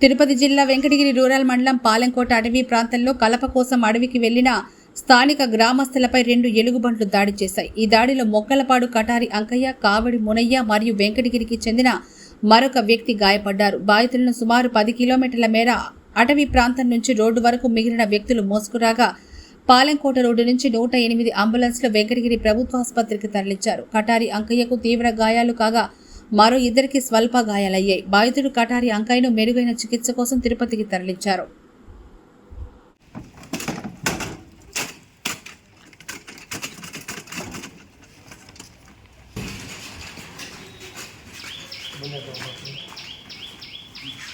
తిరుపతి జిల్లా వెంకటగిరి రూరల్ మండలం పాలెంకోట అటవీ ప్రాంతంలో కలప కోసం అడవికి వెళ్ళిన స్థానిక గ్రామస్తులపై రెండు ఎలుగుబంట్లు దాడి చేశాయి. ఈ దాడిలో మొక్కలపాడు కటారి అంకయ్య కావడి మునయ్య మరియు వెంకటగిరికి చెందిన మరొక వ్యక్తి గాయపడ్డారు. బాధితులను సుమారు పది కిలోమీటర్ల మేర అటవీ ప్రాంతం నుంచి రోడ్డు వరకు మిగిలిన వ్యక్తులు మోసుకురాగా పాలెంకోట రోడ్డు నుంచి నూట ఎనిమిది అంబులెన్స్లో వెంకటగిరి ప్రభుత్వ ఆసుపత్రికి తరలించారు. కటారి అంకయ్యకు తీవ్ర గాయాలు కాగా మరో ఇద్దరికి స్వల్ప గాయాలయ్యాయి బాధితుడు కటారి అంకాయను మెరుగైన చికిత్స కోసం తిరుపతికి తరలించారు Thank you.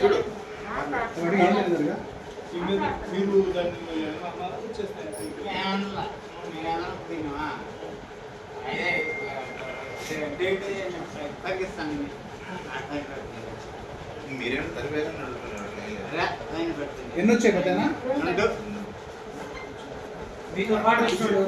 చూడు. మీరు దాన్ని మీరేమో తరివేదని అడుగుతున్నారు ఎన్ని వచ్చాయి పెద్దనా మీతో పాటు వచ్చినోడు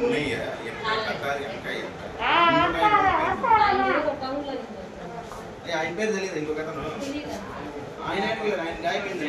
మునయ్య ఆయన పేరు తెలియదు ఇంకొక ఆయన ఆయన ఆయన గాయమైంది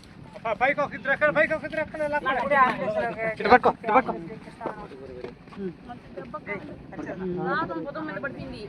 పైకి ఒక ఇద్దరు ఎక్కడ పైకి ఒక ఇద్దరు ఎక్కడ నాకు పొద్దు మీద పడిపోయింది